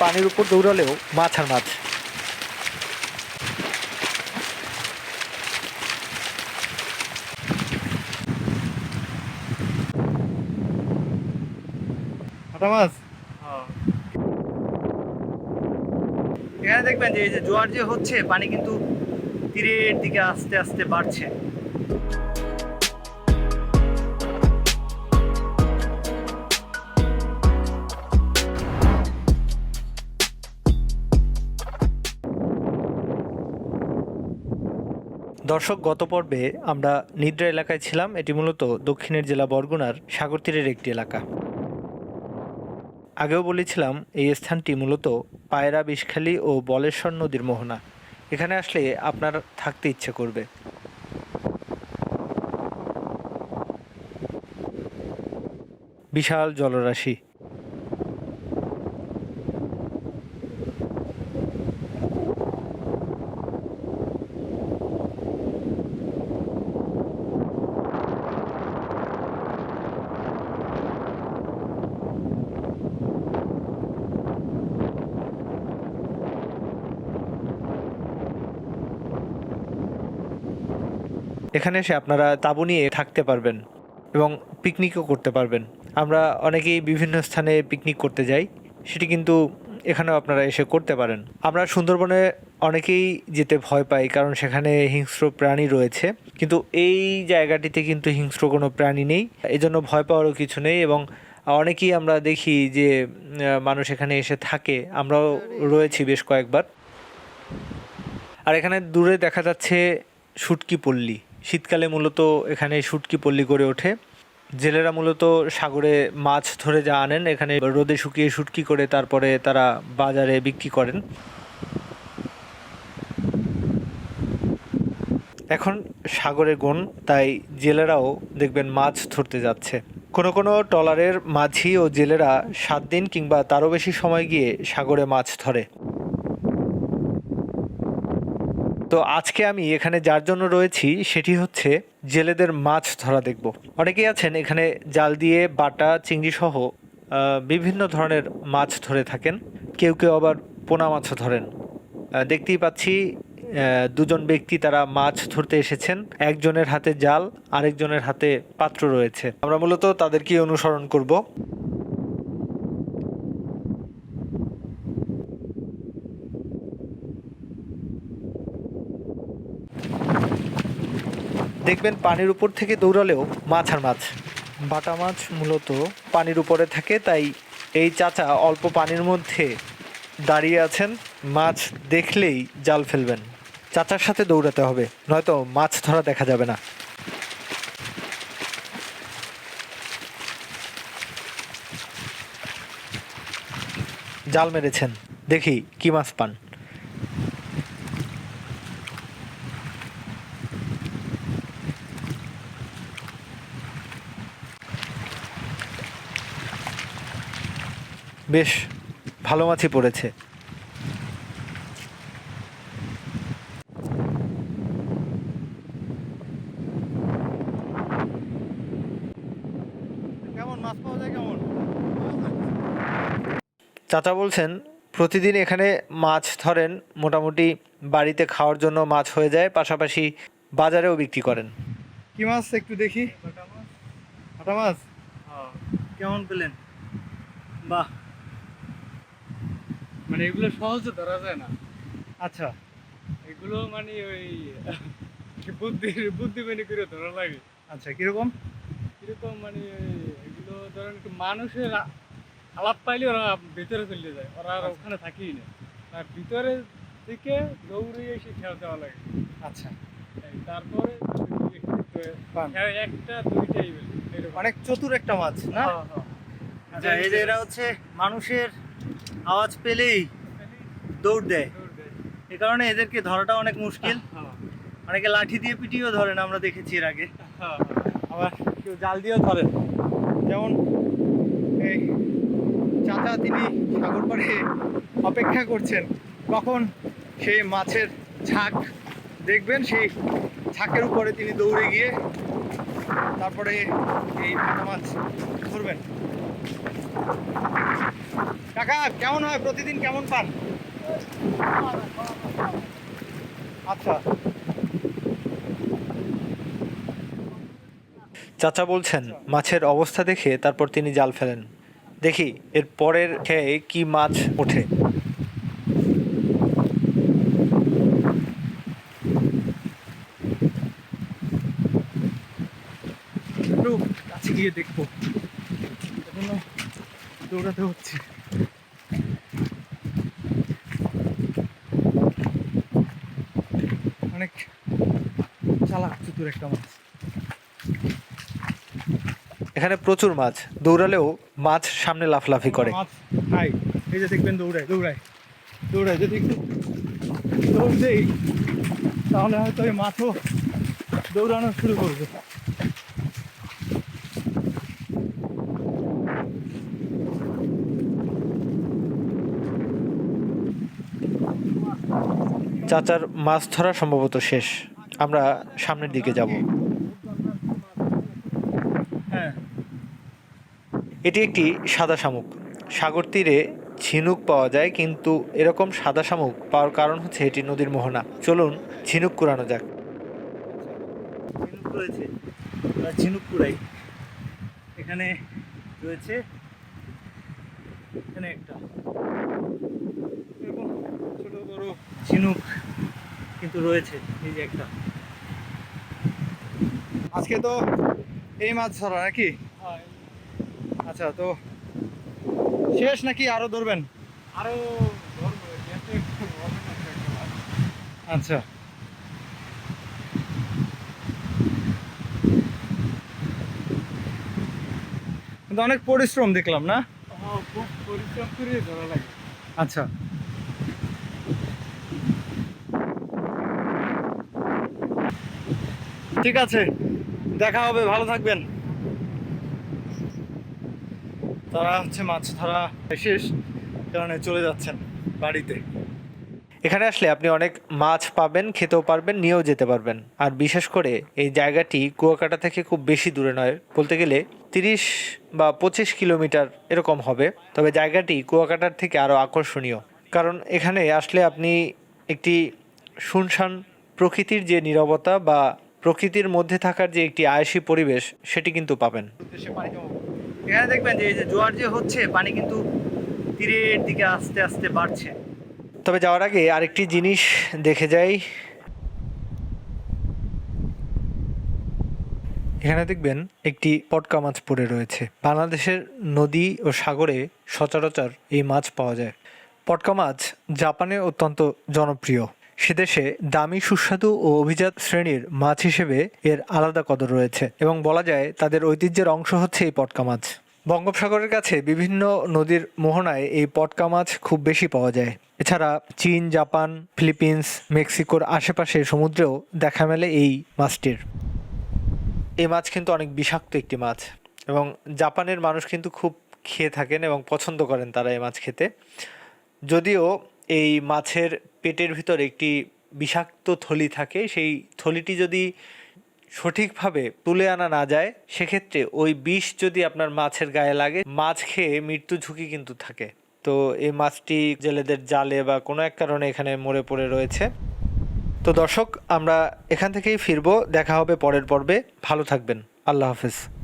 পানির উপর দৌড়ালেও মাছ আর মাছ। মাছ? এখানে দেখবেন যে যে জোয়ার যে হচ্ছে পানি কিন্তু তীরের দিকে আস্তে আস্তে বাড়ছে। দর্শক, গত পর্বে আমরা নিদ্রা এলাকায় ছিলাম। এটি মূলত দক্ষিণের জেলা বরগুনার সাগর তীরের একটি এলাকা। আগেও বলেছিলাম, এই স্থানটি মূলত পায়রা, বিষখালী ও বলেশ্বর নদীর মোহনা। এখানে আসলে আপনার থাকতে ইচ্ছে করবে। বিশাল জলরাশি। এখানে এসে আপনারা তাঁবু নিয়ে থাকতে পারবেন এবং পিকনিকও করতে পারবেন। আমরা অনেকেই বিভিন্ন স্থানে পিকনিক করতে যাই, সেটি কিন্তু এখানেও আপনারা এসে করতে পারেন। আমরা সুন্দরবনে অনেকেই যেতে ভয় পাই, কারণ সেখানে হিংস্র প্রাণী রয়েছে। কিন্তু এই জায়গাটিতে কিন্তু হিংস্র কোনো প্রাণী নেই, এজন্য ভয় পাওয়ারও কিছু নেই এবং অনেকেই আমরা দেখি যে মানুষ এখানে এসে থাকে। আমরাও রয়েছি বেশ কয়েকবার। আর এখানে দূরে দেখা যাচ্ছে শুটকি পল্লী। শীতকালে মূলত এখানে শুটকি পল্লী গড়ে ওঠে। জেলেরা মূলত সাগরে মাছ ধরে যা আনেন, এখানে রোদে শুকিয়ে শুটকি করে তারপরে তারা বাজারে বিক্রি করেন। এখন সাগরে গুণ, তাই জেলেরাও দেখবেন মাছ ধরতে যাচ্ছে। কোনো কোনো ট্রলারের মাঝি ও জেলেরা সাত দিন কিংবা তারও বেশি সময় গিয়ে সাগরে মাছ ধরে। তো আজকে আমি এখানে যার জন্য রয়েছি সেটি হচ্ছে জেলেদের মাছ ধরা দেখব। অনেকেই আছেন এখানে জাল দিয়ে, বাটা, চিংড়ি সহ বিভিন্ন ধরনের মাছ ধরে থাকেন। কেউ কেউ আবার পোনা মাছও ধরেন। দেখতেই পাচ্ছি দুজন ব্যক্তি তারা মাছ ধরতে এসেছেন। একজনের হাতে জাল, আরেকজনের হাতে পাত্র রয়েছে। আমরা মূলত তাদেরকে অনুসরণ করব। দেখবেন পানির উপর থেকে দৌড়ালেও মাছ আর মাছ। বাটা মাছ মূলত পানির উপরে থাকে, তাই এই চাচা অল্প পানির মধ্যে দাঁড়িয়ে আছেন। মাছ দেখলেই জাল ফেলবেন। চাচার সাথে দৌড়াতে হবে, নয়তো মাছ ধরা দেখা যাবে না। জাল মেরেছেন, দেখি কি মাছ পান। বেশ ভালো মাছই পড়েছে। কেমন? মাছ পাওয়া যায় কেমন? চাচা বলছেন প্রতিদিন এখানে মাছ ধরেন মোটামুটি বাড়িতে খাওয়ার জন্য মাছ হয়ে যায় পাশাপাশি বাজারেও বিক্রি করেন। কি মাছ? একটু দেখি। মাছ? কেমন পেলেন? বাহ। মানে এগুলো সহজে ধরা যায় না। আচ্ছা। এগুলো মানে ওই বুদ্ধি বুদ্ধি মেনে করে ধরা লাগে। আচ্ছা কীরকম? কীরকম মানে এগুলো ধরেন মানুষের আলাপ পাইলে ওরা ভিতরে চলে যায়। ওরা আর ওখানে থাকেই না। তার ভিতরে থেকে দৌড়ে এসে খেয়াল দেওয়া লাগে। আচ্ছা। তারপরে একটা দুইটাই অনেক চতুর একটা মাছ না? হ্যাঁ, হ্যাঁ। আচ্ছা এরা হচ্ছে মানুষের আওয়াজ পেলেই দৌড় দেয়। এ কারণে এদেরকে ধরাটা অনেক মুশকিল। অনেকে লাঠি দিয়ে পিটিয়েও ধরেন আমরা দেখেছি এর আগে। আবার কেউ জাল দিয়েও ধরেন যেমন এই চাচা তিনি সাগর পাড়ে অপেক্ষা করছেন, কখন সেই মাছের ঝাঁক দেখবেন? সেই ঝাঁকের উপরে তিনি দৌড়ে গিয়ে তারপরে এই মাছ ধরবেন। কাকা কেমন হয়? প্রতিদিন কেমন পান? আচ্ছা। চাচা বলছেন মাছের অবস্থা দেখে তারপর তিনি জাল ফেলেন। দেখি এর পরের খেয়ে কি মাছ ওঠে? কাছে গিয়ে দেখব। দৌড়াতে হচ্ছে। অনেক চালাক চতুর একটা মাছ এখানে প্রচুর মাছ দৌড়ালেও মাছ সামনে লাফলাফি করে। মাছ খাই এই যে দেখবেন দৌড়ায় দৌড়ায় দৌড়ায় যদি একটু দৌড় দেই তাহলে হয়তো এই মাছও দৌড়ানো শুরু করবে। চাচার মাছ ধরা সম্ভবত শেষ। আমরা সামনের দিকে যাব। এটি একটি সাদা শামুক। সাগর তীরে ঝিনুক পাওয়া যায়, কিন্তু এরকম সাদা শামুক পাওয়ার কারণ হচ্ছে এটি নদীর মোহনা। চলুন ঝিনুক কুড়ানো যাক। ঝিনুক কুড়াই। এখানে রয়েছে, এখানে একটা। ছোট বড় ঝিনুক কিন্তু রয়েছে এই যে একটা। আজকে তো এই মাছ ধরা নাকি? আচ্ছা তো শেষ নাকি আরও ধরবেন? আরও। আচ্ছা। কিন্তু অনেক পরিশ্রম দেখলাম না? খুব পরিশ্রম করে ধরা লাগে। আচ্ছা। ঠিক আছে, দেখা হবে, ভালো থাকবেন। তারা হচ্ছে মাছ ধরা শেষ, কারণে চলে যাচ্ছেন বাড়িতে। এখানে আসলে আপনি অনেক মাছ পাবেন, খেতেও পারবেন, নিয়েও যেতে পারবেন। আর বিশেষ করে এই জায়গাটি কুয়াকাটা থেকে খুব বেশি দূরে নয়, বলতে গেলে তিরিশ বা পঁচিশ কিলোমিটার এরকম হবে। তবে জায়গাটি কুয়াকাটার থেকে আরও আকর্ষণীয়। কারণ এখানে আসলে আপনি একটি শুনশান প্রকৃতির যে নীরবতা বা প্রকৃতির মধ্যে থাকার যে একটি আয়সী পরিবেশ সেটি কিন্তু পাবেন। এখানে দেখবেন যে এই যে জোয়ার যে হচ্ছে পানি কিন্তু তীরের দিকে আস্তে আস্তে বাড়ছে। তবে যাওয়ার আগে আরেকটি জিনিস দেখে যাই। এখানে দেখবেন একটি পটকা মাছ পড়ে রয়েছে। বাংলাদেশের নদী ও সাগরে সচরাচর এই মাছ পাওয়া যায়। পটকা মাছ জাপানে অত্যন্ত জনপ্রিয়। সেদেশে দামি, সুস্বাদু ও অভিজাত শ্রেণির মাছ হিসেবে এর আলাদা কদর রয়েছে এবং বলা যায় তাদের ঐতিহ্যের অংশ হচ্ছে এই পটকা মাছ। বঙ্গোপসাগরের কাছে বিভিন্ন নদীর মোহনায় এই পটকা মাছ খুব বেশি পাওয়া যায়। এছাড়া চীন, জাপান, ফিলিপিন্স, মেক্সিকোর আশেপাশে সমুদ্রেও দেখা মেলে এই মাছটির। এই মাছ কিন্তু অনেক বিষাক্ত একটি মাছ এবং জাপানের মানুষ কিন্তু খুব খেয়ে থাকেন এবং পছন্দ করেন তারা এই মাছ খেতে। যদিও এই মাছের পেটের ভিতর একটি বিষাক্ত থলি থাকে, সেই থলিটি যদি সঠিকভাবে তুলে আনা না যায়, সেক্ষেত্রে ওই বিষ যদি আপনার মাছের গায়ে লাগে, মাছ খেয়ে মৃত্যু ঝুঁকি কিন্তু থাকে। তো এই মাছটি জেলেদের জালে বা কোনো এক কারণে এখানে মরে পড়ে রয়েছে। তো দর্শক আমরা এখান থেকেই ফিরবো। দেখা হবে পরের পর্বে। ভালো থাকবেন। আল্লাহ হাফেজ।